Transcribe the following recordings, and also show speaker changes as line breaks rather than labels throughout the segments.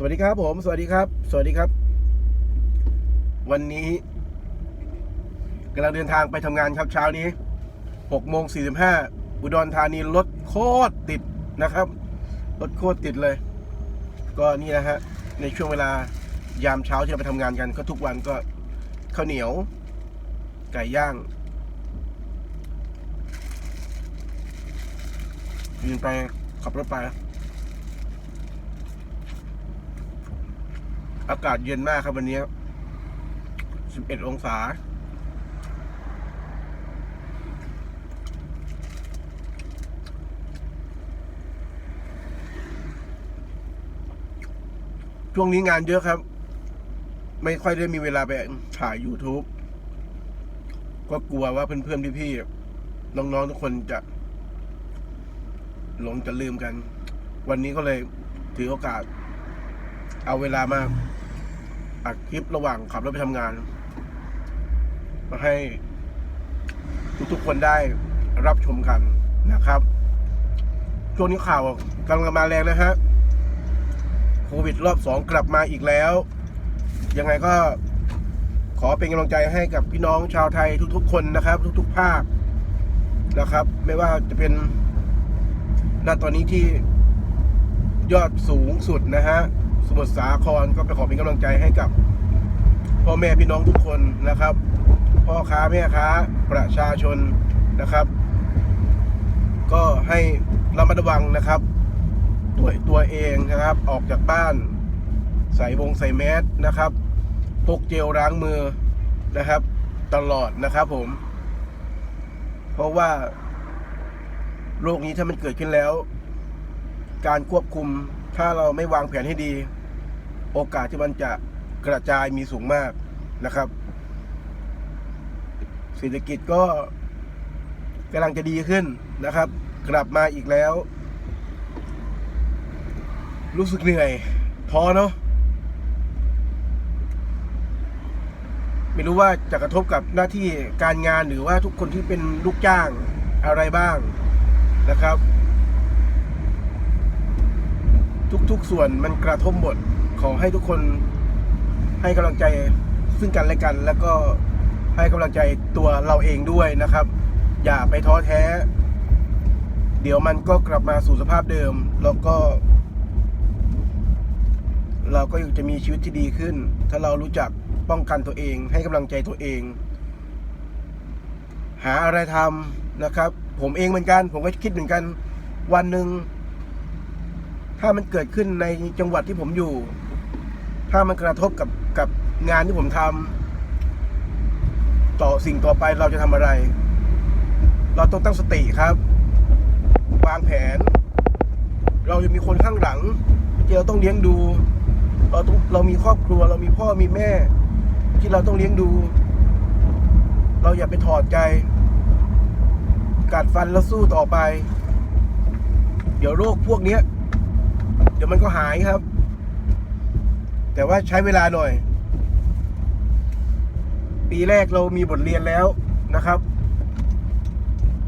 สวัสดีครับผม สวัสดีครับ สวัสดีครับ วันนี้กำลังเดินทางไปทำงานครับเช้านี้6โมง45อุดรธานีรถโคตรติดนะครับ รถโคตรติดเลย ก็นี่นะฮะ ในช่วงเวลายามเช้าที่เราไปทำงานกันก็ทุกวันก็ข้าวเหนียว ไก่ย่างยืนไปขับรถไป อากาศเย็นมากครับวันนี้11องศา ช่วงนี้งานเยอะครับ ไม่ค่อยได้มีเวลาไปถ่าย YouTube ก็กลัวว่าเพื่อนๆพี่ๆน้องๆทุกคนจะ หลงจะลืมกัน วันนี้ก็เลยถือโอกาส เอาเวลามา อัดคลิประหว่างขับรถไปทำงาน มาให้ทุกๆคนได้รับชมกันนะครับช่วงนี้ข่าวกำลังมาแรงนะฮะโควิดรอบสองกลับมาอีกแล้ว ยังไงก็ขอเป็นกำลังใจให้กับพี่น้องชาวไทยทุกๆ คนนะครับ ทุกๆ ภาคนะครับ ไม่ว่าจะเป็นณตอนนี้ที่ยอดสูงสุดนะฮะ สมุทรสาครก็ไปขอเป็นกำลังใจให้กับพ่อแม่พี่น้องทุกคนนะครับ พ่อค้าแม่ค้าประชาชนนะครับ ก็ให้ระมัดระวังนะครับตัวตัวเองนะครับ ออกจากบ้าน ใส่วงใส่แมสนะครับพกเจลล้างมือนะครับ ตลอดนะครับผม เพราะว่าโรคนี้ถ้ามันเกิดขึ้นแล้ว การควบคุมถ้าเราไม่วางแผนให้ดี โอกาสที่มันจะกระจายมีสูงมากนะครับเศรษฐกิจก็กำลังจะดีขึ้นนะครับ กลับมาอีกแล้ว รู้สึกเหนื่อยท้อเนาะไม่รู้ว่าจะกระทบกับหน้าที่การงานหรือว่าทุกคนที่เป็นลูกจ้างอะไรบ้างนะครับ ทุกๆส่วนมันกระทบหมด ขอให้ทุกคนให้กำลังใจซึ่งกันและกัน แล้วก็ให้กำลังใจตัวเราเองด้วยนะครับ อย่าไปท้อแท้ เดี๋ยวมันก็กลับมาสู่สภาพเดิม แล้วก็ เราก็จะมีชีวิตที่ดีขึ้น ถ้าเรารู้จักป้องกันตัวเอง ให้กำลังใจตัวเอง หาอะไรทำนะครับ ผมเองเหมือนกัน ผมก็คิดเหมือนกัน วันหนึ่งถ้ามันเกิดขึ้นในจังหวัดที่ผมอยู่ ถ้ามันกระทบกับกับงานที่ผมทำต่อสิ่งต่อไปเราจะทำอะไร เราต้องตั้งสติครับ วางแผน เราจะมีคนข้างหลังที่เราต้องเลี้ยงดู เราต้องเรามีครอบครัว เรามีพ่อมีแม่ ที่เราต้องเลี้ยงดู เราอย่าไปถอดใจกัดฟันแล้วสู้ต่อไป เดี๋ยวโรคพวกเนี้ยเดี๋ยวมันก็หายครับ แต่ว่าใช้เวลาหน่อย ปีแรกเรามีบทเรียนแล้วนะครับ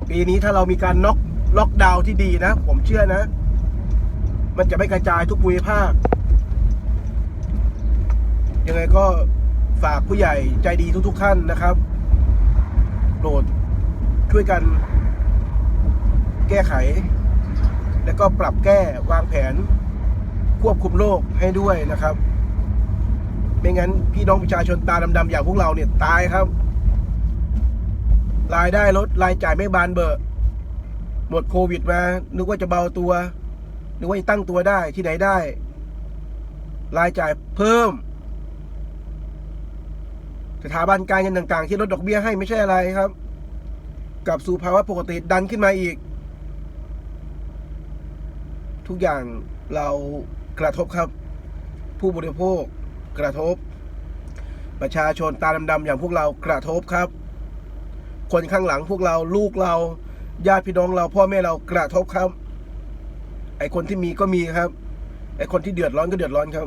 ปีนี้ถ้าเรามีการน็อกล็อกดาวน์ที่ดีนะ ผมเชื่อนะ มันจะไม่กระจายทุกภูมิภาค ยังไงก็ฝากผู้ใหญ่ใจดีทุกๆท่านนะครับโปรดช่วยกันแก้ไข แล้วก็ปรับแก้วางแผนควบคุมโรคให้ด้วยนะครับ ไม่งั้นพี่น้องประชาชนตาดำๆอย่างพวกเราเนี่ยตายครับ รายได้ลดรายจ่ายไม่บานเบอะหมดโควิดมานึกว่าจะเบาตัวนึกว่าจะตั้งตัวได้ที่ไหนได้ รายจ่ายเพิ่ม สถาบันการเงินต่าง ๆ ที่ลดดอกเบี้ยให้ไม่ใช่อะไรครับกลับสู่ภาวะปกติดันขึ้นมาอีก ทุกอย่างเรากระทบครับ ผู้บริโภค กระทบ ประชาชนตาดำๆอย่างพวกเรากระทบครับ คนข้างหลังพวกเราลูกเราญาติพี่น้องเราพ่อแม่เรากระทบครับ ไอคนที่มีก็มีครับ ไอคนที่เดือดร้อนก็เดือดร้อนครับ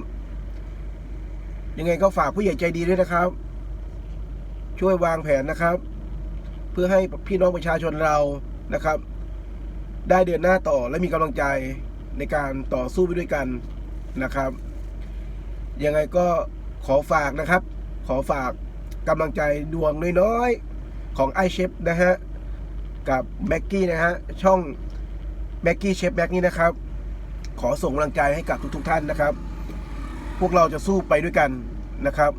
ยังไงก็ฝากผู้ใหญ่ใจดีด้วยนะครับ ช่วยวางแผนนะครับ เพื่อให้พี่น้องประชาชนเรานะครับ ได้เดินหน้าต่อและมีกำลังใจในการต่อสู้ไปด้วยกันนะครับ ยังไงก็ขอฝากนะครับ ขอฝากกำลังใจดวงน้อยๆ ของไอเชฟนะฮะ กับแบ็กกี้นะฮะ ช่องแบ็กกี้เชฟแบ็กนี่นะครับ ขอส่งกำลังใจให้กับทุกๆท่านนะครับ พวกเราจะสู้ไปด้วยกันนะครับ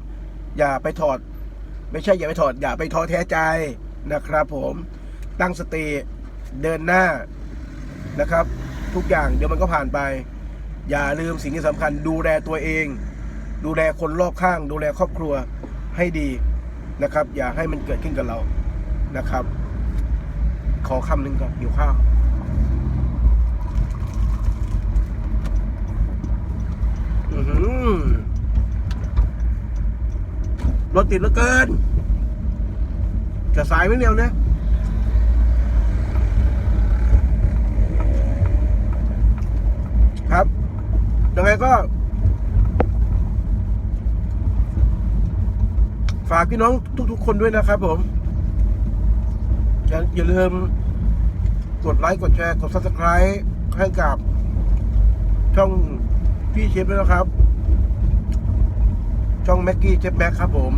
อย่าไปถอด ไม่ใช่อย่าไปถอด อย่าไปท้อแท้ใจนะครับผมตั้งสติเดินหน้านะครับ ทุกอย่างเดี๋ยวมันก็ผ่านไป อย่าลืมสิ่งที่สำคัญดูแลตัวเอง ดูแลคนรอบข้าง ดูแลครอบครัวให้ดีนะครับ อย่าให้มันเกิดขึ้นกับเรานะครับ ขอคำหนึ่งก่อนหิวข้าวรถติดเหลือเกิน จะสายไม่เร็วนะครับยังไงก็ากพี่น้องทุก ๆ คนด้วยนะครับผม อย่าลืมกดไลค์กดแชร์กด subscribe ให้กับช่องพี่เชฟด้วยนะครับ ช่องแม็กกี้เชฟแม็กครับผม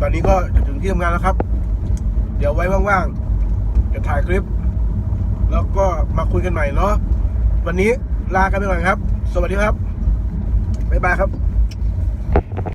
ตอนนี้ก็จะถึงที่ทำงานแล้วครับ เดี๋ยวไว้ว่างๆ จะถ่ายคลิป แล้วก็มาคุยกันใหม่เนาะวันนี้ลากันไปก่อนครับ สวัสดีครับ บ๊ายบายครับ